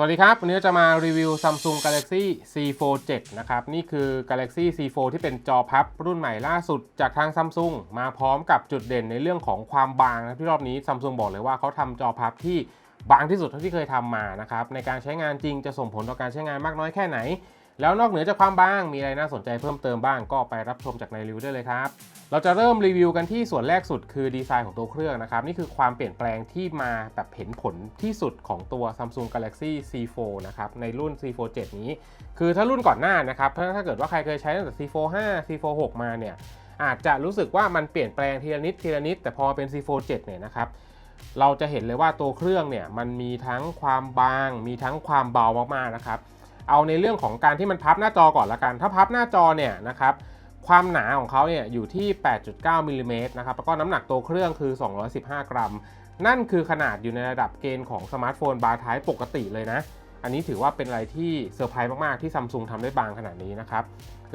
สวัสดีครับ วันนี้จะมารีวิว Samsung Galaxy C Fold 7นะครับ นี่คือ Galaxy C Fold ที่เป็นจอพับรุ่นใหม่ล่าสุดจากทาง Samsung มาพร้อมกับจุดเด่นในเรื่องของความบางนะที่รอบนี้ Samsung บอกเลยว่าเขาทำจอพับที่บางที่สุดเท่าที่เคยทำมานะครับ ในการใช้งานจริงจะส่งผลต่อการใช้งานมากน้อยแค่ไหน แล้วนอกเหนือจากความบางมีอะไรน่าสนใจเพิ่มเติมบ้างก็ไปรับชมจากในรีวิวได้เลยครับ เราจะเริ่มรีวิวกันที่ส่วนแรกสุดคือดีไซน์ของตัวเครื่องนะครับ นี่คือความเปลี่ยนแปลงที่มาแบบเห็นผลที่สุดของตัว Samsung Galaxy C4 นะครับในรุ่น C4 7 นี้ คือถ้ารุ่นก่อนหน้านะครับถ้าถ้าเกิดว่าใครเคยใช้ตั้งแต่ C4 5 C4 6 มาเนี่ยอาจจะรู้สึกว่ามันเปลี่ยนแปลงทีละนิดทีละนิด แต่พอเป็น C4 7 เนี่ยนะครับเราจะเห็นเลยว่าตัวเครื่องเนี่ยมันมีทั้งความบาง มีทั้งความเบามากๆนะครับ เอาในเรื่องของการที่มันพับหน้าจอก่อนละกัน ถ้าพับหน้าจอเนี่ยนะครับความหนาของเขาเนี่ยอยู่ที่ 8.9มิลลิเมตรนะครับแล้วก็น้ำหนักตัวเครื่องคือ 215 กรัม นั่นคือขนาดอยู่ในระดับเกณฑ์ของสมาร์ทโฟนบาร์ไทป์ปกติเลยนะ อันนี้ถือว่าเป็นอะไรที่เซอร์ไพรส์มาก ๆ ที่ซัมซุงทำได้บางขนาดนี้นะครับ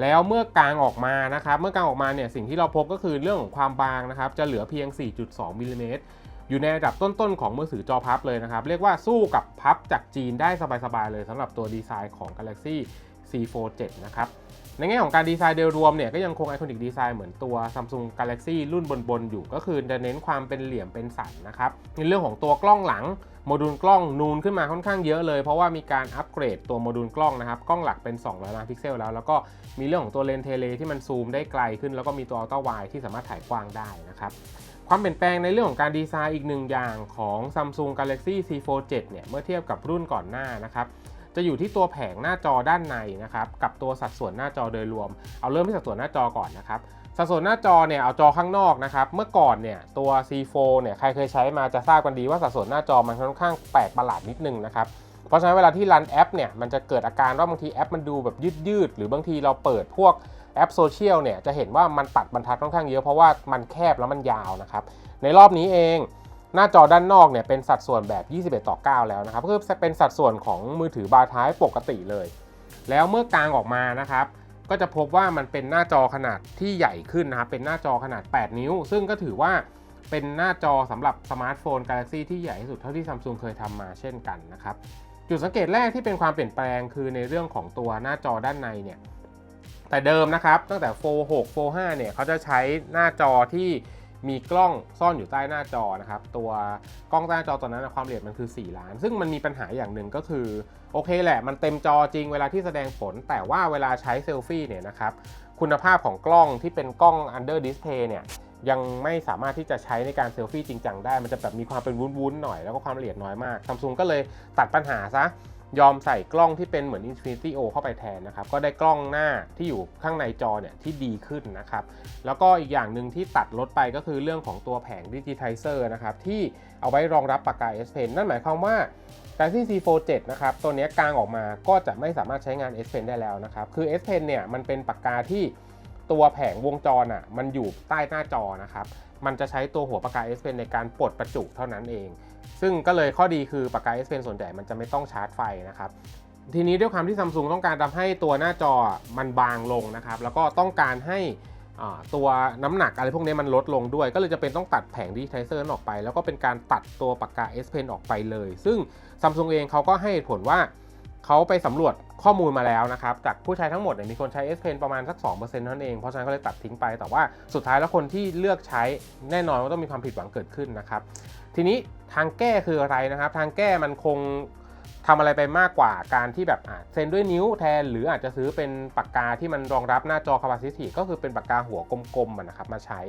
แล้วเมื่อกางออกมานะครับ เมื่อกางออกมาเนี่ยสิ่งที่เราพบก็คือเรื่องของความบางนะครับ จะเหลือเพียง 4.2มิลลิเมตร อยู่ในระดับต้นๆของมือถือจอพับเลยนะครับ เรียกว่าสู้กับพับจากจีนได้สบายๆเลยสำหรับตัวดีไซน์ของ Galaxy C4 7 นะครับ ในแง่ของการดีไซน์โดยรวมเนี่ยก็ยังคงไอคอนิกดีไซน์เหมือนตัว Samsung Galaxy รุ่นบนๆ อยู่ก็คือจะเน้นความเป็นเหลี่ยมเป็นสันนะครับ ในเรื่องของตัวกล้องหลังโมดูลกล้องนูนขึ้นมาค่อนข้างเยอะเลย เพราะว่ามีการอัปเกรดตัวโมดูลกล้องนะครับ กล้องหลักเป็น 200ล้านพิกเซลแล้ว แล้วก็มีเรื่องของตัวเลนส์เทเลที่มันซูมได้ไกลขึ้น แล้วก็มีตัวอัลตร้าไวที่สามารถถ่ายกว้างได้นะครับความเปลี่ยนแปลงในเรื่องของการดีไซน์อีกหนึ่งอย่างของ Samsung Galaxy C4 7เนี่ยเมื่อเทียบกับรุ่นก่อนหน้านะครับ จะอยู่ที่ตัวแผงหน้าจอด้านในนะครับกับตัวสัดส่วนหน้าจอโดยรวม เอาเริ่มที่สัดส่วนหน้าจอก่อนนะครับสัดส่วนหน้าจอเนี่ยเอาจอข้างนอกนะครับเมื่อก่อนเนี่ยตัว C4 เนี่ยใครเคยใช้มาจะทราบกันดีว่าสัดส่วนหน้าจอมันค่อนข้างแปลกประหลาดนิดนึงนะครับเพราะฉะนั้นเวลาที่รันแอปเนี่ยมันจะเกิดอาการว่าบางทีแอปมันดูแบบยืดๆหรือบางทีเราเปิดพวกแอปโซเชียลเนี่ยจะเห็นว่ามันตัดบรรทัดค่อนข้างเยอะเพราะว่ามันแคบแล้วมันยาวนะครับในรอบนี้เอง หน้าจอด้านนอกเนี่ยเป็นสัดส่วนแบบ 21 ต่อ 9 แล้วนะครับก็คือเป็นสัดส่วนของมือถือบาร์ท้ายปกติเลย แล้วเมื่อกางออกมานะครับก็จะพบว่ามันเป็นหน้าจอขนาดที่ใหญ่ขึ้นนะครับเป็นหน้าจอขนาด 8 นิ้ว ซึ่งก็ถือว่าเป็นหน้าจอสำหรับสมาร์ทโฟน Galaxy ที่ใหญ่ที่สุดเท่าที่ซัมซุงเคยทำมาเช่นกันนะครับจุดสังเกตแรกที่เป็นความเปลี่ยนแปลงคือในเรื่องของตัวหน้าจอด้านในเนี่ยแต่เดิมนะครับตั้งแต่ Fold 6 Fold 5เนี่ยเขาจะใช้หน้าจอที่ มีกล้องซ่อนอยู่ใต้หน้าจอนะครับ ตัวกล้องใต้หน้าจอตัวนั้นความละเอียดมันคือ 4 ล้าน ซึ่งมันมีปัญหาอย่างหนึ่งก็คือ โอเคแหละ มันเต็มจอจริงเวลาที่แสดงผล แต่ว่าเวลาใช้เซลฟี่เนี่ยนะครับ คุณภาพของกล้องที่เป็นกล้อง under display เนี่ยยังไม่สามารถที่จะใช้ในการเซลฟี่จริงจังได้ มันจะแบบมีความเป็นวุ้นๆหน่อยแล้วก็ความละเอียดน้อยมากซัมซุงก็เลยตัดปัญหาซะ ยอมใส่กล้องที่เป็นเหมือน Infinity O เข้าไปแทนนะครับ ก็ได้กล้องหน้าที่อยู่ข้างในจอเนี่ยที่ดีขึ้นนะครับ แล้วก็อีกอย่างหนึ่งที่ตัดลดไปก็คือเรื่องของตัวแผงดิจิทัลเซอร์นะครับ ที่เอาไว้รองรับปากกา S Pen นั่นหมายความว่า Galaxy C4 7นะครับ ตัวนี้กลางออกมาก็จะไม่สามารถใช้งาน S Pen ได้แล้วนะครับ คือ S Pen เนี่ยมันเป็นปากกาที่ตัวแผงวงจรอะมันอยู่ใต้หน้าจอนะครับ มันจะใช้ตัวหัวปากกา S Pen ในการปลดประจุเท่านั้นเอง ซึ่งก็เลยข้อดีคือปากกา S Pen ส่วนใหญ่มันจะไม่ต้องชาร์จไฟนะครับทีนี้ด้วยความที่ซัมซุงต้องการทำให้ตัวหน้าจอมันบางลงนะครับแล้วก็ต้องการให้ตัวน้ำหนักอะไรพวกนี้มันลดลงด้วย ก็เลยจะเป็นต้องตัดแผงดิจิทัลเซอร์ออกไป แล้วก็เป็นการตัดตัวปากกา S Pen ออกไปเลย ซึ่งซัมซุงเองเขาก็ให้ผลว่า เขาไปสำรวจข้อมูลมาแล้วนะครับ จากผู้ใช้ทั้งหมดเนี่ยมีคนใช้ S Pen ประมาณสัก 2%เท่านั้นเอง เพราะฉะนั้นก็เลยตัดทิ้งไป แต่ว่าสุดท้ายแล้วคนที่เลือกใช้แน่นอนว่าต้องมีความผิดหวังเกิดขึ้นนะครับ ทีนี้ทางแก้คืออะไรนะครับ ทางแก้มันคงทำอะไรไปมากกว่าการที่แบบเซ็นด้วยนิ้วแทน หรืออาจจะซื้อเป็นปากกาที่มันรองรับหน้าจอ capacitive ก็คือเป็นปากกาหัวกลมๆนะครับมาใช้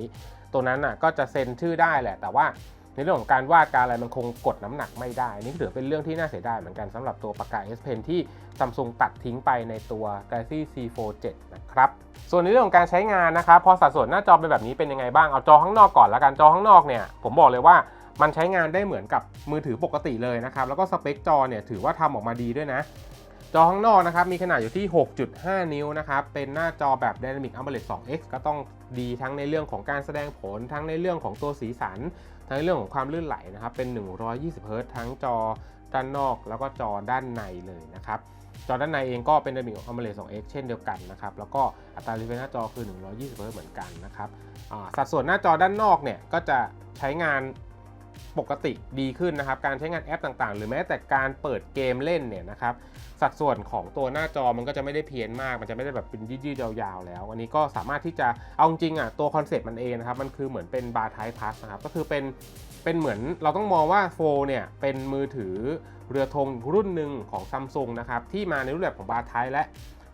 ตัวนั้นน่ะก็จะเซ็นชื่อได้แหละ แต่ว่า ในเรื่องของการวาดการอะไรมันคงกดน้ำหนักไม่ได้ นี่ถือเป็นเรื่องที่น่าเสียดายเหมือนกันสำหรับตัวปากกา S Pen ที่ซัมซุงตัดทิ้งไปในตัว Galaxy C4 7นะครับส่วนในเรื่องของการใช้งานนะครับพอสัดส่วนหน้าจอเป็นแบบนี้เป็นยังไงบ้างเอาจอข้างนอกก่อนละกันจอข้างนอกเนี่ยผมบอกเลยว่ามันใช้งานได้เหมือนกับมือถือปกติเลยนะครับแล้วก็สเปคจอเนี่ยถือว่าทำออกมาดีด้วยนะ จอข้างนอกนะครับมีขนาดอยู่ที่ 6.5 นิ้วนะครับเป็นหน้าจอแบบ Dynamic AMOLED 2X ก็ต้องดีทั้งในเรื่องของการแสดงผลทั้งในเรื่องของตัวสีสัน ทั้งเรื่องของความลื่นไหลนะครับเป็น 120 Hz ทั้งจอด้านนอกแล้วก็จอด้านในเลยนะครับจอด้านในเองก็เป็น Dynamic AMOLED 2X เช่นเดียวกันนะครับ แล้วก็อัตรา refresh หน้าจอคือ 120 Hz เหมือนกันนะครับสัดส่วนหน้าจอด้านนอกเนี่ยก็จะใช้งาน ปกติดีขึ้นนะครับ การใช้งานแอปต่างๆ หรือแม้แต่การเปิดเกมเล่นเนี่ยนะครับสัดส่วนของตัวหน้าจอมันก็จะไม่ได้เพี้ยนมาก มันจะไม่ได้แบบเป็นยืดๆยาวๆแล้ว อันนี้ก็สามารถที่จะเอาจริงอะตัวคอนเซ็ปต์มันเองนะครับ มันคือเหมือนเป็นบาร์ไทพัสนะครับ ก็คือเป็นเป็นเหมือนเราต้องมองว่าโฟเนี่ยเป็นมือถือเรือธงรุ่นหนึ่งของซัมซุงนะครับที่มาในรูปแบบของบาร์ไทและ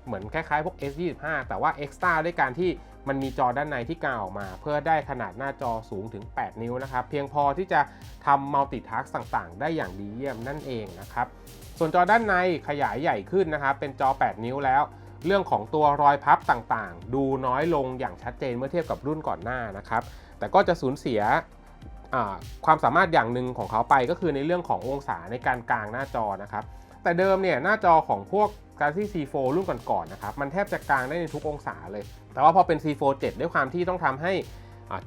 เหมือนคล้ายๆพวก S25 แต่ว่า Extra ด้วยการที่ มันมีจอด้านในที่กางออกมา เพื่อได้ขนาดหน้าจอสูงถึง 8 นิ้วนะครับ เพียงพอที่จะทำมัลติทัสต่างๆ ได้อย่างดีเยี่ยมนั่นเองนะครับ ส่วนจอด้านในขยายใหญ่ขึ้นนะครับ เป็นจอ 8 นิ้วแล้ว เรื่องของตัวรอยพับต่างๆ ดูน้อยลงอย่างชัดเจนเมื่อเทียบกับรุ่นก่อนหน้านะครับ แต่ก็จะสูญเสียความสามารถอย่างหนึ่งของเขาไปก็คือในเรื่องขององศาในการกางหน้าจอนะครับ แต่เดิมเนี่ยหน้าจอของพวก Galaxy C4 รุ่นก่อนๆนะครับ มันแทบจะกางได้ในทุกองศาเลย แต่ว่าพอเป็น C4 7 ด้วยความที่ต้องทำให้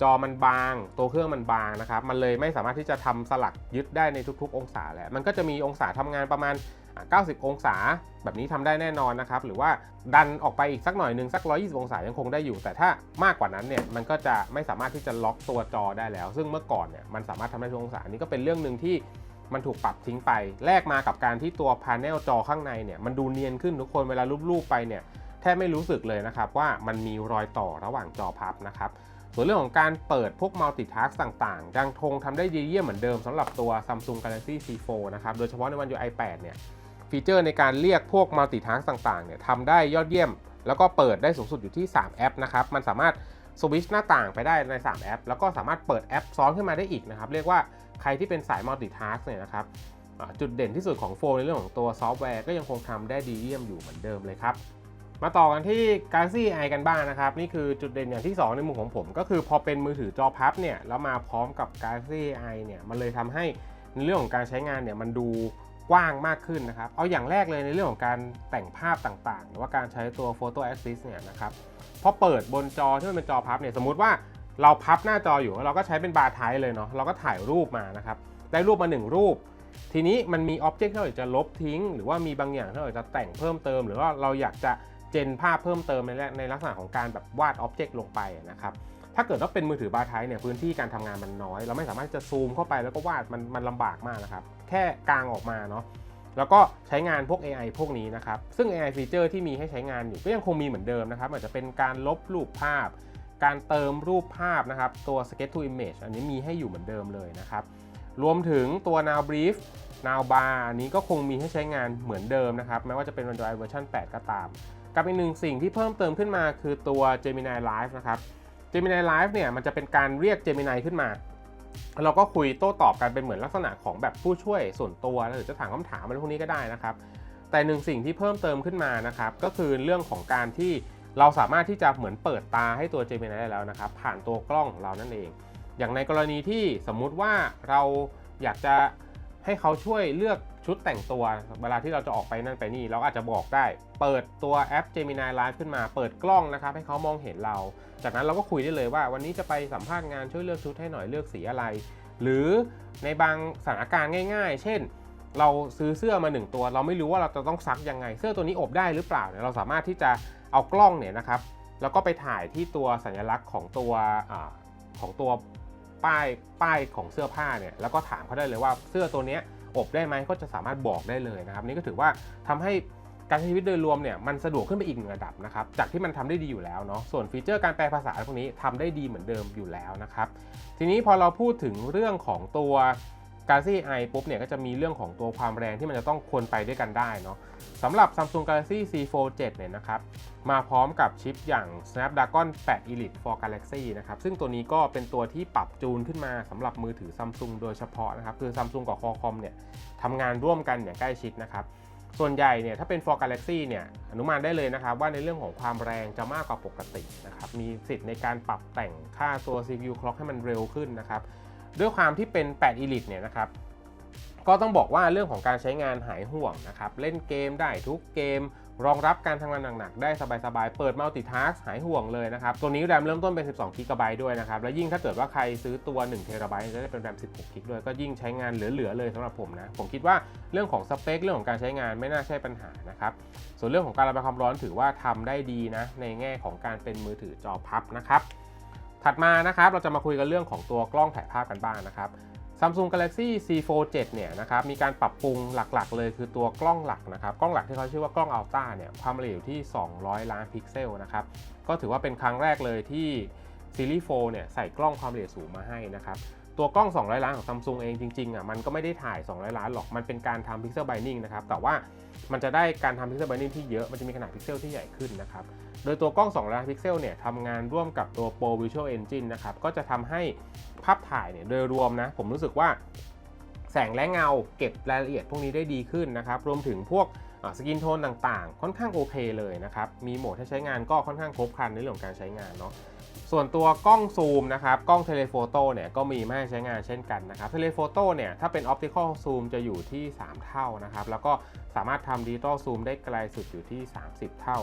จอมันบาง ตัวเครื่องมันบางนะครับ มันเลยไม่สามารถที่จะทำสลักยึดได้ในทุก ๆ องศาแล้ว มันก็จะมีองศาทำงานประมาณอ่า90 องศา แบบนี้ทำได้แน่นอนนะครับ หรือว่าดันออกไปอีกสักหน่อยหนึ่งสัก 120 องศายังคงได้อยู่ แต่ถ้ามากกว่านั้นเนี่ย มันก็จะไม่สามารถที่จะล็อกตัวจอได้แล้ว ซึ่งเมื่อก่อนเนี่ย มันสามารถทำได้ทุกองศา นี่ก็เป็นเรื่องหนึ่งที่มันถูกปรับทิ้งไป แลกมากับการที่ตัวพาเนลจอข้างในเนี่ย มันดูเนียนขึ้นทุกคน เวลารูปๆไปเนี่ย แทบไม่รู้สึกเลยนะครับว่ามันมีรอยต่อระหว่างจอพับนะครับส่วนเรื่องของการเปิดพวกมัลติทัสต่างๆ ยังคงทำได้ดีเยี่ยมเหมือนเดิมสำหรับตัว Samsung Galaxy C4 นะครับโดยเฉพาะในวัน UI 8เนี่ยฟีเจอร์ในการเรียกพวกมัลติทัสต่างๆเนี่ยทำได้ยอดเยี่ยม แล้วก็เปิดได้สูงสุดอยู่ที่ 3 แอปนะครับมันสามารถสวิชหน้าต่างไปได้ใน 3 แอป แล้วก็สามารถเปิดแอปซ้อนขึ้นมาได้อีกนะครับ เรียกว่าใครที่เป็นสายมัลติทัสเนี่ยนะครับจุดเด่นที่สุดของโฟนในเรื่องของตัวซอฟต์แวร์ก็ยังคงทำได้ดีเยี่ยมอยู่เหมือนเดิมเลยครับ มาต่อกันที่ Galaxy i กันบ้างนะครับ นี่คือจุดเด่นอย่างที่ 2 ในมุมของผม ก็คือพอเป็นมือถือจอพับเนี่ยแล้วมาพร้อมกับ Galaxy i เนี่ยมันเลยทำให้ในเรื่องของการใช้งานเนี่ยมันดูกว้างมากขึ้นนะครับ เอาอย่างแรกเลยในเรื่องของการแต่งภาพต่างๆ หรือว่าการใช้ตัว Photo Assist เนี่ยนะครับพอเปิดบนจอที่มันเป็นจอพับเนี่ยสมมุติว่าเราพับหน้าจออยู่เราก็ใช้เป็นบาร์ไทป์เลยเนาะเราก็ถ่ายรูปมานะครับได้รูปมาหนึ่งรูป ทีนี้มันมีอ็อบเจกต์ที่เราอยากจะลบทิ้ง หรือว่ามีบางอย่างที่เราอยากจะแต่งเพิ่มเติม หรือว่าเราอยากจะ เจนภาพเพิ่มเติมในในลักษณะของการแบบวาดอ็อบเจกต์ลงไปนะครับถ้าเกิดว่าเป็นมือถือบาร์ไทเนี่ยพื้นที่การทำงานมันน้อย เราไม่สามารถจะซูมเข้าไปแล้วก็วาดมันมันลำบากมากนะครับ แค่กลางออกมาเนาะแล้วก็ใช้งานพวก AI พวกนี้นะครับ ซึ่ง AI ฟีเจอร์ที่มีให้ใช้งานอยู่ก็ยังคงมีเหมือนเดิมนะครับ อาจจะเป็นการลบรูปภาพ การเติมรูปภาพนะครับ ตัว Sketch to Image อันนี้มีให้อยู่เหมือนเดิมเลยนะครับ รวมถึงตัว Now Brief Now Bar อันนี้ก็คงมีให้ใช้งานเหมือนเดิมนะครับ แม้ว่าจะเป็น Android เวอร์ชัน8 ก็ตาม กับอีกหนึ่งสิ่งที่เพิ่มเติมขึ้นมาคือตัว Gemini Live นะครับ Gemini Live เนี่ยมันจะเป็นการเรียก Gemini ขึ้นมา เราก็คุยโต้ตอบกันเป็นเหมือนลักษณะของแบบผู้ช่วยส่วนตัวหรือจะถามคำถามอะไรพวกนี้ก็ได้นะครับ แต่หนึ่งสิ่งที่เพิ่มเติมขึ้นมานะครับก็คือเรื่องของการที่เราสามารถที่จะเหมือนเปิดตาให้ตัว Gemini ได้แล้วนะครับ ผ่านตัวกล้องของเรานั่นเอง อย่างในกรณีที่สมมุติว่าเราอยากจะ ให้เขาช่วยเลือกชุดแต่งตัว เวลาที่เราจะออกไปนั่นไปนี่ เราอาจจะบอกได้ เปิดตัวแอป Gemini Live ขึ้นมา เปิดกล้องนะครับ ให้เขามองเห็นเรา จากนั้นเราก็คุยได้เลยว่า วันนี้จะไปสัมภาษณ์งานช่วยเลือกชุดให้หน่อยเลือกสีอะไร หรือในบางสถานการณ์ง่าย ๆ เช่น เราซื้อเสื้อมาหนึ่งตัว เราไม่รู้ว่าเราจะต้องซักยังไง เสื้อตัวนี้อบได้หรือเปล่าเนี่ยเราสามารถที่จะเอากล้องเนี่ยนะครับ แล้วก็ไปถ่ายที่ตัวสัญลักษณ์ของตัวอของตัว ป้ายป้ายของเสื้อผ้าเนี่ยแล้วก็ถามเขาได้เลยว่าเสื้อตัวนี้อบได้ไหมก็จะสามารถบอกได้เลยนะครับ นี่ก็ถือว่าทำให้การใช้ชีวิตโดยรวมเนี่ยมันสะดวกขึ้นไปอีกหนึ่งระดับนะครับจากที่มันทำได้ดีอยู่แล้วเนาะส่วนฟีเจอร์การแปลภาษาพวกนี้ทำได้ดีเหมือนเดิมอยู่แล้วนะครับ ทีนี้พอเราพูดถึงเรื่องของตัว Galaxy i ปุ๊บเนี่ยก็จะมีเรื่องของตัวความแรงที่มันจะต้องควรไปด้วยกันได้เนาะสำหรับ Samsung Galaxy C4 7เนี่ยนะครับมาพร้อมกับชิปอย่าง Snapdragon 8 Elite for Galaxy นะครับซึ่งตัวนี้ก็เป็นตัวที่ปรับจูนขึ้นมาสำหรับมือถือ Samsung โดยเฉพาะนะครับคือ Samsung กับ Qualcomm เนี่ยทำงานร่วมกันอย่างใกล้ชิดนะครับส่วนใหญ่เนี่ยถ้าเป็น for Galaxy เนี่ยอนุมานได้เลยนะครับว่าในเรื่องของความแรงจะมากกว่าปกตินะครับมีสิทธิ์ในการปรับแต่งค่าตัว CPU clock ให้มันเร็วขึ้นนะครับ ด้วยความที่เป็น 8 Elite เนี่ยนะครับ ก็ต้องบอกว่าเรื่องของการใช้งานหายห่วงนะครับ เล่นเกมได้ทุกเกม รองรับการทำงานหนักๆได้สบายๆ เปิดมัลติทัสหายห่วงเลยนะครับ ตัวนี้แรมเริ่มต้นเป็น 12 g b ด้วยนะครับ และยิ่งถ้าเกิดว่าใครซื้อตัว 1 t b จะได้เป็นแรม 16 g b ด้วย ก็ยิ่งใช้งานเหลือๆเลยสำหรับผมนะ ผมคิดว่าเรื่องของสเปคเรื่องของการใช้งานไม่น่าใช่ปัญหานะครับ ส่วนเรื่องของการระบายความร้อนถือว่าทำได้ดีนะในแง่ของการเป็นมือถือจอพับนะครับ ถัดมานะครับเราจะมาคุยกันเรื่องของตัวกล้องถ่ายภาพกันบ้างนะครับ Samsung Galaxy C Fold 7เนี่ยนะครับมีการปรับปรุงหลักๆ เลยคือตัวกล้องหลักนะครับกล้องหลักที่เขาชื่อว่ากล้อง Ultra เนี่ยความละเอียดอยู่ที่ 200 ล้านพิกเซลนะครับก็ถือว่าเป็นครั้งแรกเลยที่ซีรีส์4เนี่ยใส่กล้องความละเอียดสูงมาให้นะครับตัวกล้อง 200 ล้านของ Samsung เองจริงๆอะมันก็ไม่ได้ถ่าย 200 ล้านหรอกมันเป็นการทำพิกเซลไบนิ่งนะครับแต่ว่ามันจะได้การทำพิกเซลไบนิ่งที่เยอะมันจะมีขนาดพิกเซลที่ใหญ่ขึ้นนะครับ โดยตัวกล้อง2ล้านพิกเซลเนี่ยทำงานร่วมกับตัว Pro Visual Engine นะครับก็จะทำให้ภาพถ่ายเนี่ยโดยรวมนะผมรู้สึกว่าแสงและเงาเก็บรายละเอียดพวกนี้ได้ดีขึ้นนะครับ รวมถึงพวกสกินโทนต่างๆ ค่อนข้างโอเคเลยนะครับ มีโหมดให้ใช้งานก็ค่อนข้างครบครันในเรื่องของการใช้งานเนาะส่วนตัวกล้องซูมนะครับ กล้องเทเลโฟโต้เนี่ยก็มีมาให้ใช้งานเช่นกันนะครับเทเลโฟโต้เนี่ยถ้าเป็นออปติคอลซูมจะอยู่ที่ 3 เท่านะครับ แล้วก็สามารถทำดิจิตอลซูมได้ไกลสุดอยู่ที่ 30 เท่า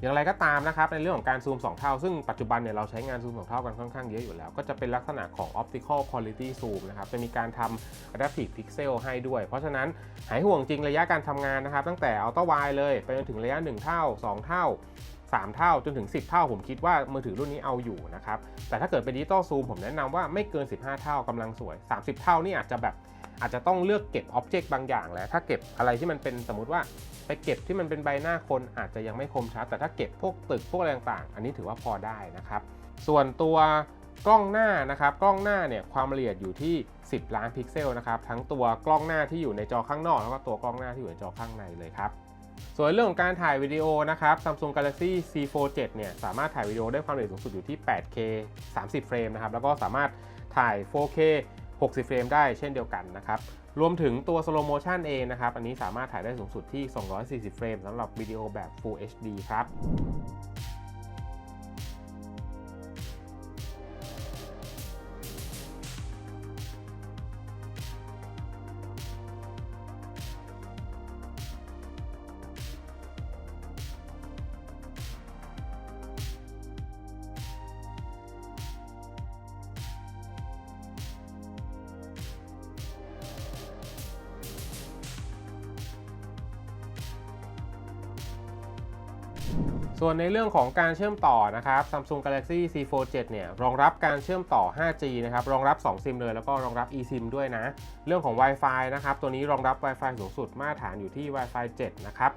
อย่างไรก็ตามนะครับในเรื่องของการซูม 2 เท่า ซึ่งปัจจุบันเนี่ยเราใช้งานซูม 2 เท่ากันค่อนข้างเยอะอยู่แล้ว ก็จะเป็นลักษณะของ optical quality zoom นะครับจะมีการทำ adaptive pixel ให้ด้วย เพราะฉะนั้นหายห่วงจริงระยะการทำงานนะครับ ตั้งแต่ ultra wide เลย ไปจนถึงระยะ 1 เท่า 2 เท่า 3 เท่าจนถึง 10 เท่า ผมคิดว่ามือถือรุ่นนี้เอาอยู่นะครับแต่ถ้าเกิดเป็นดิจิตอลซูมผมแนะนำว่าไม่เกิน 15 เท่ากำลังสวย 30 เท่านี่อาจจะแบบ อาจจะต้องเลือกเก็บอ็อบเจกต์บางอย่างแล้วถ้าเก็บอะไรที่มันเป็นสมมติว่าไปเก็บที่มันเป็นใบหน้าคนอาจจะยังไม่คมชัด แต่ถ้าเก็บพวกตึกพวกอะไรต่างๆ อันนี้ถือว่าพอได้นะครับ ส่วนตัวกล้องหน้านะครับ กล้องหน้าเนี่ยความละเอียดอยู่ที่ 10 ล้านพิกเซลนะครับ ทั้งตัวกล้องหน้าที่อยู่ในจอข้างนอก แล้วก็ตัวกล้องหน้าที่อยู่ในจอข้างในเลยครับ ส่วนเรื่องของการถ่ายวิดีโอนะครับ Samsung Galaxy C Fold 7เนี่ยสามารถถ่ายวิดีโอได้ความละเอียดสูงสุดอยู่ที่ 8K 30 เฟรมนะครับ แล้วก็สามารถถ่าย 4K 60 เฟรมได้เช่นเดียวกันนะครับ รวมถึงตัวสโลโมชันเองนะครับ อันนี้สามารถถ่ายได้สูงสุดที่ 240 เฟรมสำหรับวิดีโอแบบ Full HD ครับ ส่วนในเรื่องของการเชื่อมต่อนะครับ Samsung Galaxy C Fold 7เนี่ยรองรับการเชื่อมต่อ 5G นะครับรองรับ 2 ซิมเลยแล้วก็รองรับ eSIM ด้วยนะ เรื่องของ Wi-Fi นะครับตัวนี้รองรับ Wi-Fi สูงสุดมาตรฐานอยู่ที่ Wi-Fi 7 นะครับ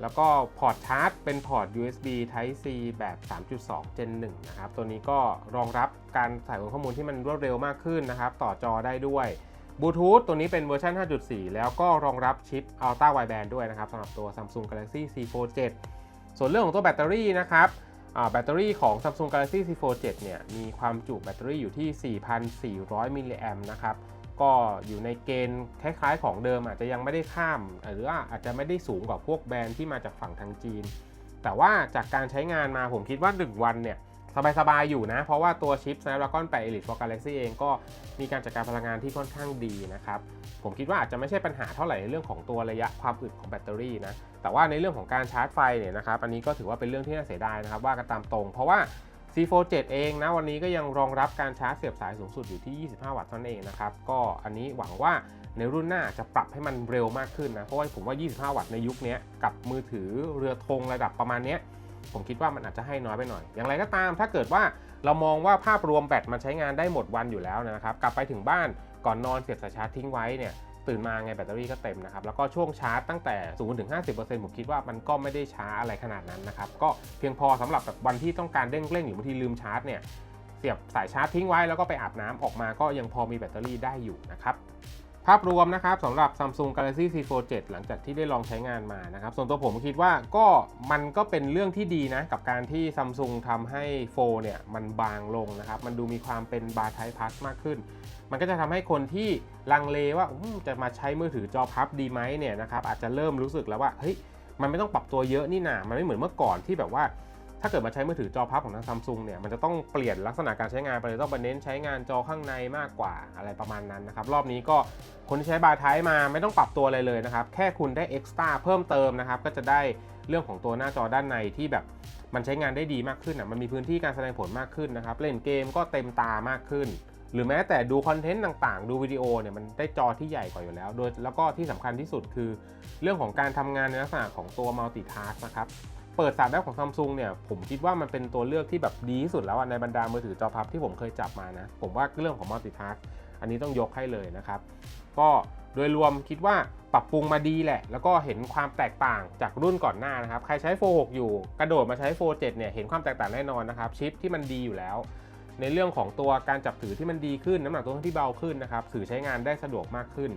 แล้วก็พอร์ตชาร์จเป็นพอร์ต USB Type C แบบ 3.2 Gen 1นะครับตัวนี้ก็รองรับการใส่ข้อมูลที่มันรวดเร็วมากขึ้นนะครับต่อจอได้ด้วยบลูทูธตัวนี้เป็นเวอร์ชัน5.4 แล้วก็รองรับชิป Ultra Wideband ด้วยนะครับสำหรับตัว Samsung Galaxy C Fold 7 ส่วนเรื่องของตัวแบตเตอรี่นะครับแบตเตอรี่ของ Samsung Galaxy C47 เนี่ยมีความจุแบตเตอรี่อยู่ที่ 4,400 มิลลิแอมป์นะครับก็อยู่ในเกณฑ์คล้ายๆของเดิมอาจจะยังไม่ได้ข้าม หรือว่าอาจจะไม่ได้สูงกว่าพวกแบรนด์ที่มาจากฝั่งทางจีน แต่ว่าจากการใช้งานมาผมคิดว่า 1 วันเนี่ย สบายๆอยู่นะ เพราะว่าตัวชิป Snapdragon 8 Elite for Galaxy เองก็มีการจัดการพลังงานที่ค่อนข้างดีนะครับ ผมคิดว่าอาจจะไม่ใช่ปัญหาเท่าไหร่ในเรื่องของตัวระยะความอึดของแบตเตอรี่นะ แต่ว่าในเรื่องของการชาร์จไฟเนี่ยนะครับ อันนี้ก็ถือว่าเป็นเรื่องที่น่าเสียดายนะครับว่ากันตามตรง เพราะว่า C Fold 7เองนะวันนี้ก็ยังรองรับการชาร์จเสียบสายสูงสุดอยู่ที่ 25 วัตต์เท่านั้นเองนะครับ ก็อันนี้หวังว่าในรุ่นหน้าจะปรับให้มันเร็วมากขึ้นนะ เพราะว่าผมว่า 25 วัตต์ในยุคนี้กับมือถือเรือธงระดับประมาณนี้ ผมคิดว่ามันอาจจะให้น้อยไปหน่อย อย่างไรก็ตาม ถ้าเกิดว่าเรามองว่าภาพรวมแบตมันใช้งานได้หมดวันอยู่แล้วนะครับ กลับไปถึงบ้านก่อนนอนเสียบสายชาร์จทิ้งไว้เนี่ยตื่นมาไงแบตเตอรี่ก็เต็มนะครับ แล้วก็ช่วงชาร์จตั้งแต่0ถึง50%ผมคิดว่ามันก็ไม่ได้ช้าอะไรขนาดนั้นนะครับ ก็เพียงพอสำหรับแบบวันที่ต้องการเร่งเร่งหรือบางทีลืมชาร์จเนี่ยเสียบสายชาร์จทิ้งไว้แล้วก็ไปอาบน้ำออกมาก็ยังพอมีแบตเตอรี่ได้อยู่นะครับ ภาพรวมนะครับสำหรับ Samsung Galaxy C Fold 7 หลังจากที่ได้ลองใช้งานมานะครับส่วนตัวผมคิดว่าก็มันก็เป็นเรื่องที่ดีนะ กับการที่ Samsung ทำให้โฟเนี่ยมันบางลงนะครับ มันดูมีความเป็นบาร์ไทพัสมากขึ้น มันก็จะทำให้คนที่ลังเลว่าจะมาใช้มือถือจอพับดีไหมเนี่ยนะครับอาจจะเริ่มรู้สึกแล้วว่าเฮ้ยมันไม่ต้องปรับตัวเยอะนี่นามันไม่เหมือนเมื่อก่อนที่แบบว่า ถ้าเกิดมาใช้มือถือจอพับของทางซัมซุงเนี่ยมันจะต้องเปลี่ยนลักษณะการใช้งานไปเลยต้องไปเน้นใช้งานจอข้างในมากกว่าอะไรประมาณนั้นนะครับ รอบนี้ก็คนที่ใช้บาร์ไทป์มาไม่ต้องปรับตัวอะไรเลยนะครับ แค่คุณได้เอ็กซ์ตร้าเพิ่มเติมนะครับ ก็จะได้เรื่องของตัวหน้าจอด้านในที่แบบมันใช้งานได้ดีมากขึ้นอะมันมีพื้นที่การแสดงผลมากขึ้นนะครับ เล่นเกมก็เต็มตามากขึ้น หรือแม้แต่ดูคอนเทนต์ต่างๆ ดูวิดีโอเนี่ยมันได้จอที่ใหญ่กว่าอยู่แล้ว โดยแล้วก็ที่สำคัญที่สุดคือ เรื่องของการทำงานในลักษณะของตัวมัลติทัสนะครับ เปิดสามแอปของซัมซุงเนี่ยผมคิดว่ามันเป็นตัวเลือกที่แบบดีที่สุดแล้วในบรรดามือถือจอพับที่ผมเคยจับมานะ ผมว่าเรื่องของมัลติทัสอันนี้ต้องยกให้เลยนะครับ ก็โดยรวมคิดว่าปรับปรุงมาดีแหละ แล้วก็เห็นความแตกต่างจากรุ่นก่อนหน้านะครับ ใครใช้โฟ6อยู่ กระโดดมาใช้โฟ7เนี่ย เห็นความแตกต่างแน่นอนนะครับ ชิปที่มันดีอยู่แล้ว ในเรื่องของตัวการจับถือที่มันดีขึ้น น้ำหนักตัวที่เบาขึ้นนะครับสื่อใช้งานได้สะดวกมากขึ้น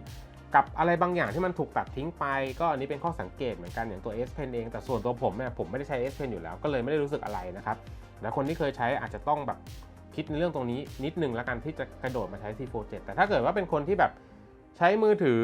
กับอะไรบางอย่างที่มันถูกตัดทิ้งไป ก็อันนี้เป็นข้อสังเกตเหมือนกันอย่างตัว S Pen เอง แต่ส่วนตัวผมเนี่ยผมไม่ได้ใช้ S Pen อยู่แล้วก็เลยไม่ได้รู้สึกอะไรนะครับและคนที่เคยใช้อาจจะต้องแบบคิดในเรื่องตรงนี้นิดนึงแล้วกันที่จะกระโดดมาใช้ C4 7 แต่ถ้าเกิดว่าเป็นคนที่แบบใช้มือถือ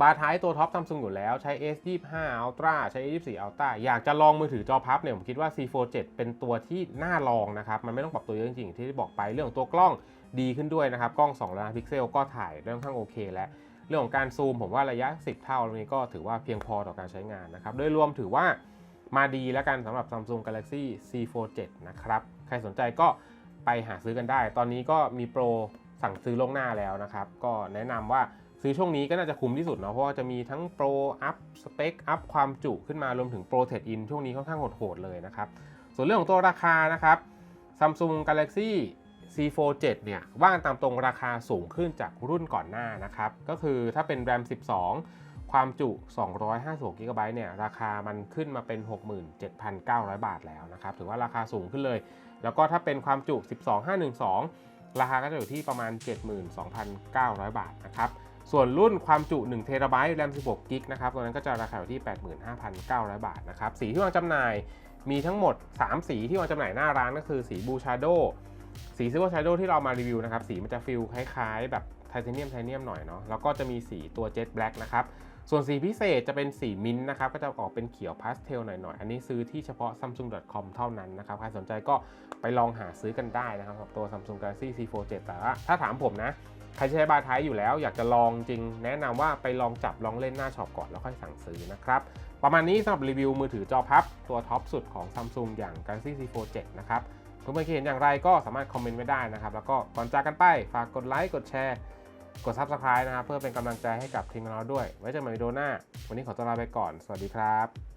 บาร์ท้ายตัวท็อปซัมซุงอยู่แล้วใช้ S25 Ultra ใช้ S24 Ultra อยากจะลองมือถือจอพับเนี่ยผมคิดว่า C4 7 เป็นตัวที่น่าลองนะครับ มันไม่ต้องปรับตัวเยอะจริงๆ ที่บอกไปเรื่องตัวกล้องดีขึ้นด้วยนะครับ กล้อง2ล้านพิกเซลก็ถ่ายได้ค่อนข้างโอเคแล้ว รื่องของการซูมผมว่าระยะ 10 เท่าตรงนี้ก็ถือว่าเพียงพอต่อการใช้งานนะครับ โดยรวมถือว่ามาดีแล้วกันสำหรับ Samsung Galaxy C4 7 นะครับ ใครสนใจก็ไปหาซื้อกันได้ ตอนนี้ก็มีโปรสั่งซื้อล่วงหน้าแล้วนะครับ ก็แนะนำว่าซื้อช่วงนี้ก็น่าจะคุ้มที่สุดเนาะ เพราะว่าจะมีทั้งโปรอัพสเปคอัพความจุขึ้นมารวมถึงโปรเทรดอินช่วงนี้ค่อนข้างโหดๆเลยนะครับ ส่วนเรื่องของตัวราคานะครับ Samsung Galaxy C4 7 เนี่ยว่ากันตามตรงราคาสูงขึ้นจากรุ่นก่อนหน้านะครับ ก็คือถ้าเป็น RAM 12 ความจุ 256 GB เนี่ยราคามันขึ้นมาเป็น 67,900 บาทแล้วนะครับถือว่าราคาสูงขึ้นเลย แล้วก็ถ้าเป็นความจุ 12512 ราคาก็จะอยู่ที่ประมาณ 72,900 บาทนะครับส่วนรุ่นความจุ1 t b RAM 16 g b นะครับ ตัวนั้นก็จะราคาอยู่ที่ 85,900 บาทนะครับ สีที่วางจำหน่ายมีทั้งหมด 3 สีที่วางจำหน่ายหน้าร้านก็คือสีบูชาโด สีซิลเวอร์ชาโดที่เรามารีวิวนะครับ สีมันจะฟิลคล้ายๆ แบบไทเทเนียมไทเทเนียมหน่อยเนาะแล้วก็จะมีสีตัวเจ็ตแบล็กนะครับส่วนสีพิเศษจะเป็นสีมิ้นท์นะครับ ก็จะออกเป็นเขียวพาสเทลหน่อยๆ อันนี้ซื้อที่เฉพาะ samsung.com เท่านั้นนะครับ ใครสนใจก็ไปลองหาซื้อกันได้นะครับสำหรับตัว Samsung Galaxy C4 7 แต่ว่าถ้าถามผมนะ ใครใช้บาร์ไทยอยู่แล้วอยากจะลองจริง แนะนำว่าไปลองจับลองเล่นหน้าช็อปก่อนแล้วค่อยสั่งซื้อนะครับ ประมาณนี้สำหรับรีวิวมือถือจอพับ ตัวท็อปสุดของ Samsung อย่าง Galaxy C4 7 นะครับ คุณเพื่อกี้เห็นอย่างไรก็สามารถคอมเมนต์ไว้ได้นะครับ แล้วก็ก่อนจากกันไปฝากกดไลค์กดแชร์ กด Subscribe นะครับเพื่อเป็นกำลังใจให้กับทีมเราด้วย ไว้เจอกันใหม่ในวิดีโอหน้า วันนี้ขอตัวลาไปก่อน สวัสดีครับ